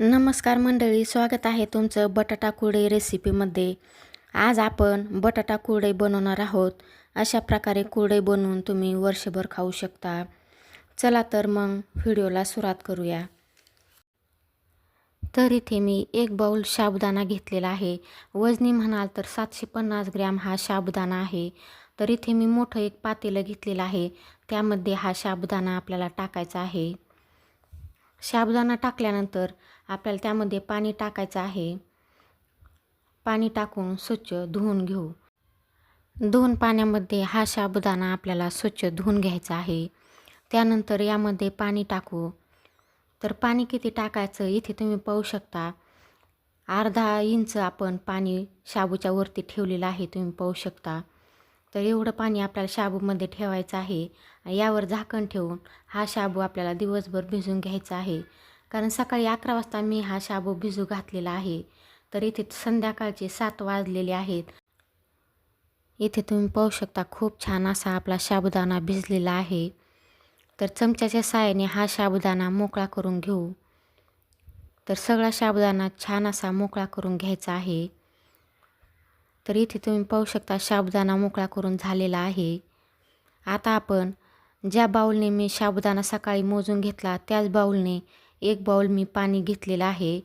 नमस्कार मंडळी स्वागत आहे तुमचं बटाटा कुरडई रेसिपीमध्ये आज आपण बटाटा कुरडई बनवणार आहोत. अशा प्रकारे कुरडई बनवून तुम्ही वर्षभर खाऊ शकता. चला तर मग व्हिडिओला सुरुवात करूया. तर इथे मी एक बाऊल साबुदाणा घेतलेला आहे. वजनी म्हणाल तर सातशे पन्नास ग्रॅम हा साबुदाणा आहे. तर इथे मी मोठं एक पातेलं घेतलेलं आहे. त्यामध्ये हा साबुदाणा आपल्याला टाकायचा आहे. साबुदाणा टाकल्यानंतर आपल्याला त्यामध्ये पाणी टाकायचं आहे. पाणी टाकून स्वच्छ धुवून घेऊ. दोन पाण्यामध्ये हा साबुदाणा आपल्याला स्वच्छ धुवून घ्यायचा आहे. त्यानंतर यामध्ये पाणी टाकू. तर पाणी किती टाकायचं इथे तुम्ही पाहू शकता. अर्धा इंच आपण पाणी शाबूच्या वरती ठेवलेलं आहे तुम्ही पाहू शकता. तर एवढं पाणी आपल्याला शाबूमध्ये ठेवायचं आहे. यावर झाकण ठेवून हा शाबू आपल्याला दिवसभर भिजून घ्यायचा आहे. कारण सकाळी अकरा वाजता मी हा शाबू भिजू घातलेला आहे. तर इथे संध्याकाळचे सात वाजलेले आहेत. इथे तुम्ही पाहू शकता खूप छान असा आपला साबुदाणा भिजलेला आहे. तर चमच्याच्या साहाय्याने हा साबुदाणा मोकळा करून घेऊ. तर सगळा साबुदाणा छान असा मोकळा करून घ्यायचा आहे. तर इथे तुम्ही पाहू शकता साबुदाणा मोकळा करून झालेला आहे. आता आपण ज्या बाऊलने मी साबुदाणा सकाळी मोजून घेतला त्याच बाऊलने एक बाऊल मी पाणी घेतलेलं आहे.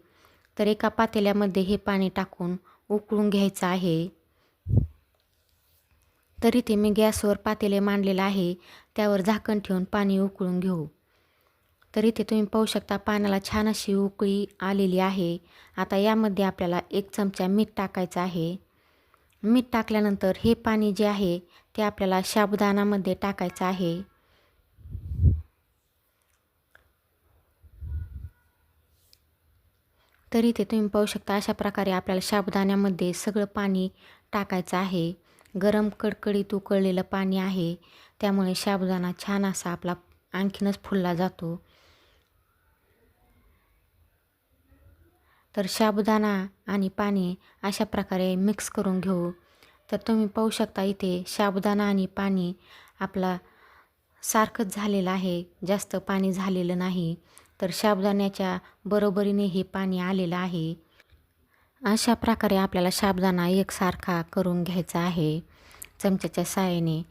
तर एका पातेल्यामध्ये हे पाणी टाकून उकळून घ्यायचं आहे. तर इथे मी गॅसवर पातेले मांडलेलं आहे त्यावर झाकण ठेवून पाणी उकळून घेऊ. तर इथे तुम्ही पाहू शकता पाण्याला छान अशी उकळी आलेली आहे. आता यामध्ये आपल्याला एक चमचा मीठ टाकायचं आहे. मीठ टाकल्यानंतर हे पाणी जे आहे ते आपल्याला साबुदाणामध्ये टाकायचं आहे. तर इथे तुम्ही पाहू शकता अशा प्रकारे आपल्याला साबुदाण्यामध्ये सगळं पाणी टाकायचं आहे. गरम कडकडीत उकळलेलं पाणी आहे. त्यामुळे साबुदाणा छान असा आपला आणखीनच फुलला जातो. तर साबुदाणा आणि पाणी अशा प्रकारे मिक्स करून घेऊ. तर तुम्ही पाहू शकता इथे साबुदाणा आणि पाणी आपला सारखंच झालेलं आहे. जास्त पाणी झालेलं नाही. तर साबुदाण्याच्या बरोबरीने हे पाणी आलेलं आहे. अशा प्रकारे आपल्याला साबुदाणा एकसारखा करून घ्यायचा आहे चमच्याच्या साहाय्याने.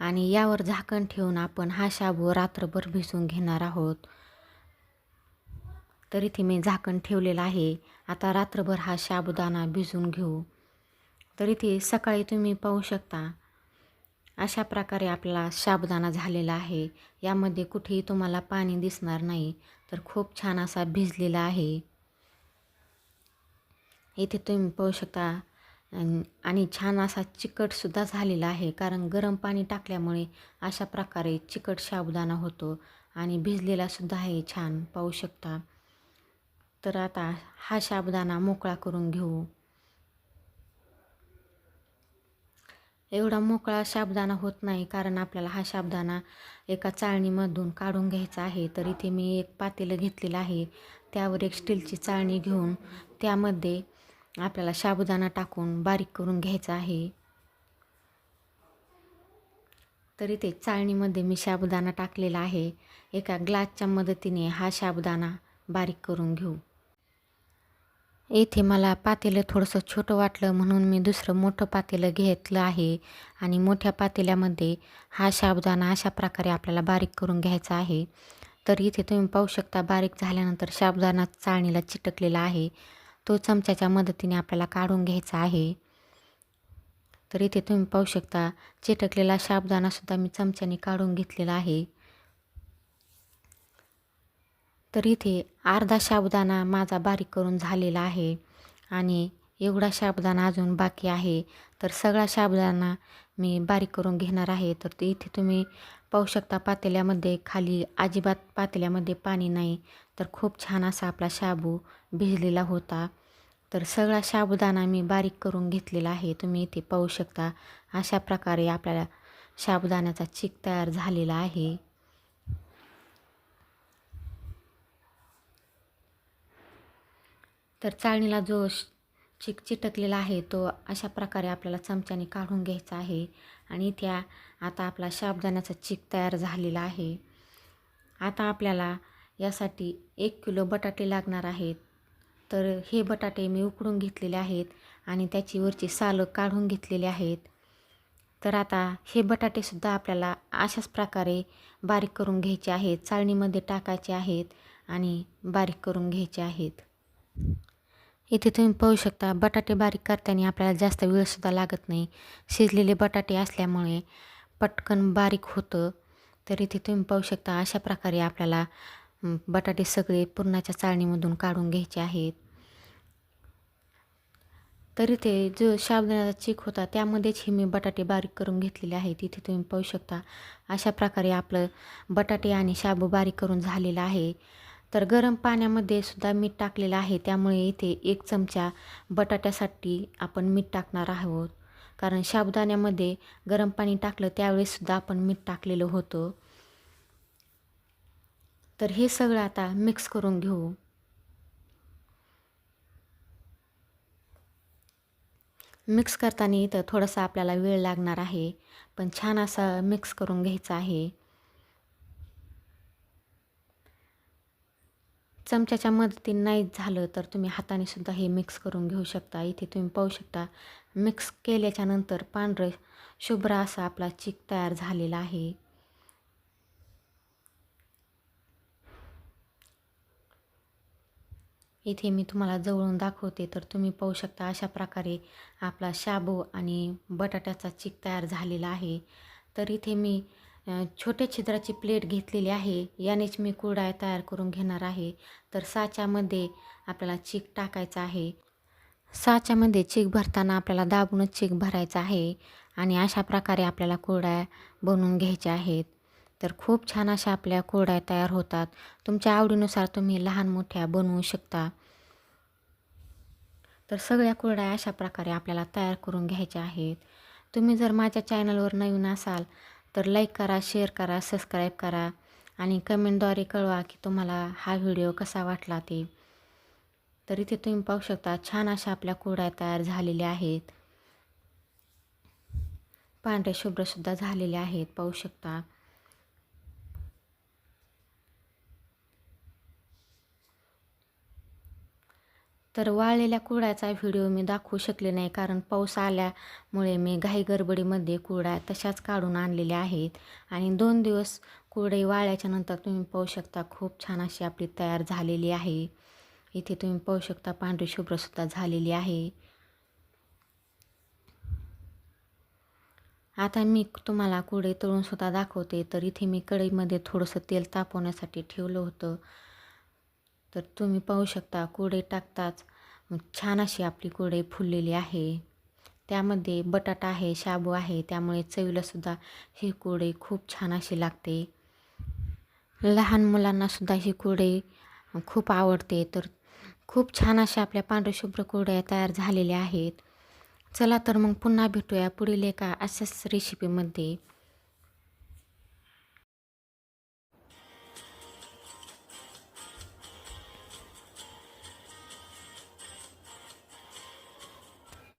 आणि यावर झाकण ठेवून आपण हा शाबू रात्रभर भिसून घेणार आहोत. तर इथे मी झाकण ठेवलेलं आहे. आता रात्रभर हा साबुदाणा भिजून घेऊ. तर इथे सकाळी तुम्ही पाहू शकता. अशा प्रकारे आपला साबुदाणा झालेला आहे. यामध्ये कुठेही तुम्हाला पाणी दिसणार नाही. तर खूप छान असा भिजलेला आहे. इथे तुम्ही पाहू शकता. आणि छान असा चिकटसुद्धा झालेला आहे. कारण गरम पाणी टाकल्यामुळे अशा प्रकारे चिकट साबुदाणा होतो. आणि भिजलेलासुद्धा आहे छान. पाहू शकता. तर आता हा शाबदाना मोकळा करून घेऊ. एवढा मोकळा शाबदाना होत नाही कारण आपल्याला हा शाबदाना एका चाळणीमधून काढून घ्यायचा आहे. तर इथे मी एक पातेलं घेतलेलं आहे. त्यावर एक स्टीलची चाळणी घेऊन त्यामध्ये आपल्याला साबुदाणा टाकून बारीक करून घ्यायचा आहे. तर इथे चाळणीमध्ये मी शाबुदाना टाकलेला आहे. एका ग्लासच्या मदतीने हा शाबुदाना बारीक करून घेऊ. येथे मला पातेलं थोडंसं छोटं वाटलं म्हणून मी दुसरं मोठं पातेलं घेतलं आहे. आणि मोठ्या पातेल्यामध्ये हा साबुदाणा अशा प्रकारे आपल्याला बारीक करून घ्यायचा आहे. तर इथे तुम्ही पाहू शकता बारीक झाल्यानंतर साबुदाणा चाळणीला चिटकलेला आहे. तो चमच्याच्या मदतीने आपल्याला काढून घ्यायचा आहे. तर इथे तुम्ही पाहू शकता चिटकलेला साबुदाणासुद्धा मी चमच्याने काढून घेतलेला आहे. तर इथे अर्धा साबुदाणा माझा बारीक करून झालेला आहे आणि एवढा साबुदाणा अजून बाकी आहे. तर सगळा साबुदाणा मी बारीक करून घेणार आहे. तर ते इथे तुम्ही पाहू शकता पातेल्यामध्ये खाली अजिबात पातेल्यामध्ये पाणी नाही. तर खूप छान असा आपला शाबू भिजलेला होता. तर सगळा साबुदाणा मी बारीक करून घेतलेला आहे. तुम्ही इथे पाहू शकता अशा प्रकारे आपल्याला साबुदाण्याचा चिक तयार झालेला आहे. तर चाळणीला जो चिक चिटकलेला आहे तो अशा प्रकारे आपल्याला चमच्याने काढून घ्यायचा आहे. आणि त्या आता आपला शाबदाण्याचा चिक तयार झालेला आहे. आता आपल्याला यासाठी एक किलो बटाटे लागणार आहेत. तर हे बटाटे मी उकडून घेतलेले आहेत आणि त्याची वरची सालं काढून घेतलेली आहेत. तर आता हे बटाटेसुद्धा आपल्याला अशाच प्रकारे बारीक करून घ्यायचे आहेत. चाळणीमध्ये टाकायचे आहेत आणि बारीक करून घ्यायचे आहेत. इथे तुम्ही पाहू शकता बटाटे बारीक करताना आपल्याला जास्त वेळसुद्धा लागत नाही. शिजलेले बटाटे असल्यामुळे पटकन बारीक होतं. तर इथे तुम्ही पाहू शकता अशा प्रकारे आपल्याला बटाटे सगळे पुरणाच्या चाळणीमधून काढून घ्यायचे आहेत. तर इथे जो साबुदाण्याचा चीक होता त्यामध्येच हे मी बटाटे बारीक करून घेतलेले आहेत. इथे तुम्ही पाहू शकता अशा प्रकारे आपलं बटाटे आणि शाबू बारीक करून झालेलं आहे. तर गरम पाण्यामध्ये सुद्धा मीठ टाकलेलं आहे. त्यामुळे इथे एक चमचा बटाट्यासाठी आपण मीठ टाकणार आहोत. कारण साबुदाण्यामध्ये गरम पाणी टाकलं त्यावेळेससुद्धा आपण मीठ टाकलेलं होतं. तर हे सगळं आता मिक्स करून घेऊ. मिक्स करताना इथं थोडासा आपल्याला वेळ लागणार आहे. पण छान असा मिक्स करून घ्यायचा आहे. चमच्याच्या मदतीने नाही झालं तर तुम्ही हाताने सुद्धा हे मिक्स करून घेऊ शकता. इथे तुम्ही पाहू शकता मिक्स केल्याच्यानंतर पांढरं शुभ्र असा आपला चिक तयार झालेला आहे. इथे मी तुम्हाला जवळून दाखवते तर तुम्ही पाहू शकता अशा प्रकारे आपला शाबू आणि बटाट्याचा चिक तयार झालेला आहे. तर इथे मी छोट्या छिद्राची प्लेट घेतलेली आहे. यानेच मी कुरडाया तयार करून घेणार आहे. तर साच्यामध्ये आपल्याला चीक टाकायचा आहे. साच्यामध्ये चीक भरताना आपल्याला दाबूनच चीक भरायचा आहे आणि अशा प्रकारे आपल्याला कुरड्या बनवून घ्यायच्या आहेत. तर खूप छान अशा आपल्या कुरड्या तयार होतात. तुमच्या आवडीनुसार तुम्ही लहान मोठ्या बनवू शकता. तर सगळ्या कुरड्या अशा प्रकारे आपल्याला तयार करून घ्यायच्या आहेत. तुम्ही जर माझ्या चॅनलवर नवीन असाल तर लाईक करा शेअर करा सबस्क्राईब करा आणि कमेंटद्वारे कळवा की तुम्हाला हा व्हिडिओ कसा वाटला ते. तर इथे तुम्ही पाहू शकता छान अशा आपल्या कुरड्या तयार झालेल्या आहेत. पांढरे शुभ्रसुद्धा झालेले आहेत पाहू शकता. तर वाळलेल्या कुडाचा व्हिडिओ मी दाखवू शकले नाही कारण पाऊस आल्यामुळे मी घाई गडबडीमध्ये कुरड्या तशाच काढून आणलेल्या आहेत. आणि दोन दिवस कुरडई वाळल्याच्या नंतर तुम्ही पाहू शकता खूप छान अशी आपली तयार झालेली आहे. इथे तुम्ही पाहू शकता पांढरी शुभ्रसुद्धा झालेली आहे. आता मी तुम्हाला कुडे तळून सुद्धा दाखवते. तर इथे मी कढईमध्ये थोडंसं तेल तापवण्यासाठी ठेवलं होतं. तर तुम्ही पाहू शकता कुरडई टाकताच छान अशी आपली कुरडई फुललेली आहे. त्यामध्ये बटाटा आहे शाबू आहे त्यामुळे चवीलासुद्धा ही कुरडई खूप छान अशी लागते. लहान मुलांनासुद्धा ही कुरडई खूप आवडते. तर खूप छान अशा आपल्या पांढरशुभ्र शुभ्र कुरड्या तयार झालेल्या आहेत. चला तर मग पुन्हा भेटूया पुढील एका अशाच रेसिपीमध्ये